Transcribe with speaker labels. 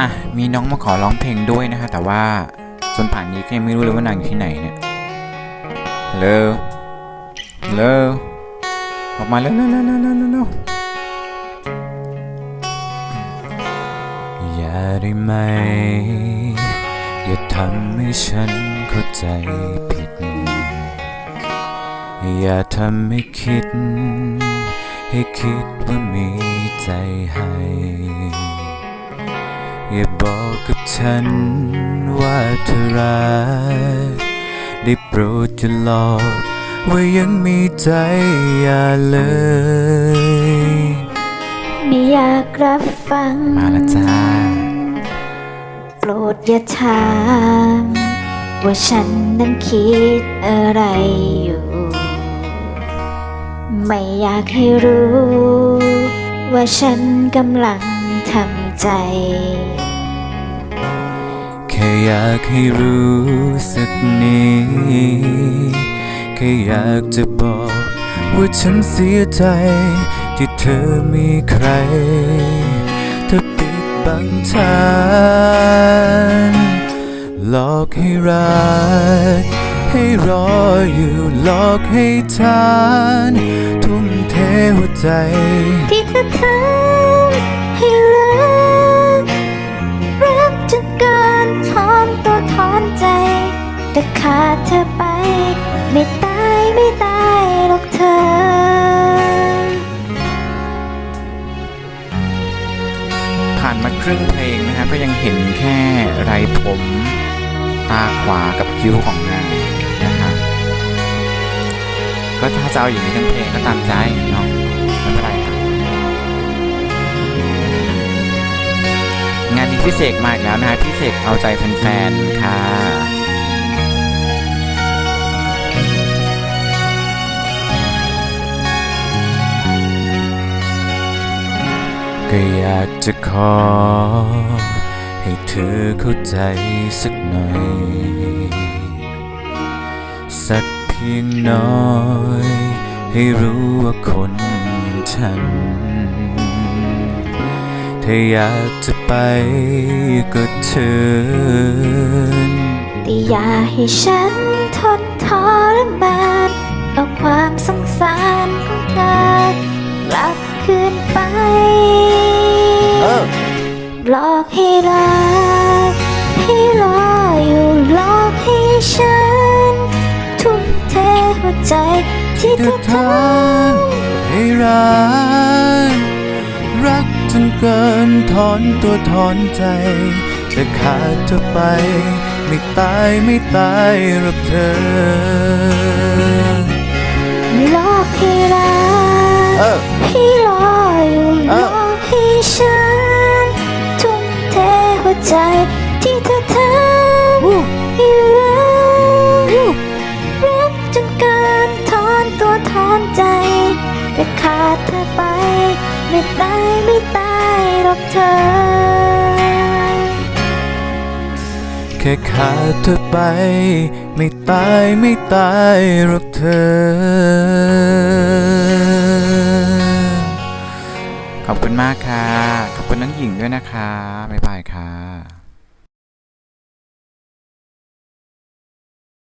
Speaker 1: อะมีน้องมาขอร้องเพลงด้วยนะคะ แต่ว่าจนป่านนี้ก็ยังไม่รู้เลยว่านางอยู่ที่ไหนเนี่ยฮัลโหลฮัลโหลออกมาเร็วเร็วเร็วเร็วเร็วเร็วอย่าได้ไหม อย่าทำให้ฉันเข้าใจผิด อย่าทำให้คิด ให้คิดว่ามีใจให้ บอกกับฉันว่าเธอรักได้โปรดจะหลอกว่ายังมีใจอย่าเลย
Speaker 2: ไม่อยากรับฟัง
Speaker 1: มาละจ้า
Speaker 2: โปรดอย่าถามว่าฉันนั้นคิดอะไรอยู่ ไม่อยากให้รู้ ว่าฉันกำลังทำใจ
Speaker 1: ค่อยากให้รู้สักนิดแค่อยากจะบอกว่าฉันเสียใจ ที่เธอมีใคร เธอปิดบังฉันหลอกให้รัก ให้รออยู่หลอกให้ทาน ทุ่มเทหัวใจ
Speaker 2: ที่เธอ ถอนใจ แต่ขาดเธอไป ไม่ตายไม่ตายหรอกเธอ
Speaker 1: ผ่านมาครึ่งเพลงนะครับก็ยังเห็นแค่ไรผม ตาขวากับคิ้วของนางนะคะก็ถ้าจะเอาอย่างนี้ทั้งเพลงก็ตามใจเนาะ งานนี้พี่เสกมาอีกแล้วนะฮะพี่เสกเอาใจแฟนๆค่ะก็อยากจะขอ ให้เธอเข้าใจสักหน่อย สักเพียงน้อย ให้รู้ว่าคนอย่างฉัน ถ้าอยากจะไปก็เชิญ
Speaker 2: แต่อย่าให้ฉันทนทรมานเอาความสงสารของเธอกลับคืนไป
Speaker 1: เออ
Speaker 2: หลอกให้รักให้รออยู่หลอกให้ฉัน ทุ่มเทหัวใจที่เธ
Speaker 1: เธ
Speaker 2: อ
Speaker 1: อ
Speaker 2: ท
Speaker 1: ทำให้รักรัก จนเกินถอนตัวถอนใจแต่ขาดเธอไป ไม่ตายไม่ตายหรอกเธอำ
Speaker 2: หลอกให้รัก
Speaker 1: เออ
Speaker 2: ให้รออยู่
Speaker 1: เอ
Speaker 2: ร
Speaker 1: อ
Speaker 2: อให้ฉันทุ่มเทหัวใจที่เธอทำให้รักรักจนเกินถอนตัวถอนใจแต่ขาดเธอไป ไม่ตายไม่ตายหรอกเธอ
Speaker 1: แค่ขาดเธอไป ไม่ตายไม่ตายหรอกเธอ ขอบคุณมากค่ะ ขอบคุณน้องหญิงด้วยนะคะ บ๊ายบาย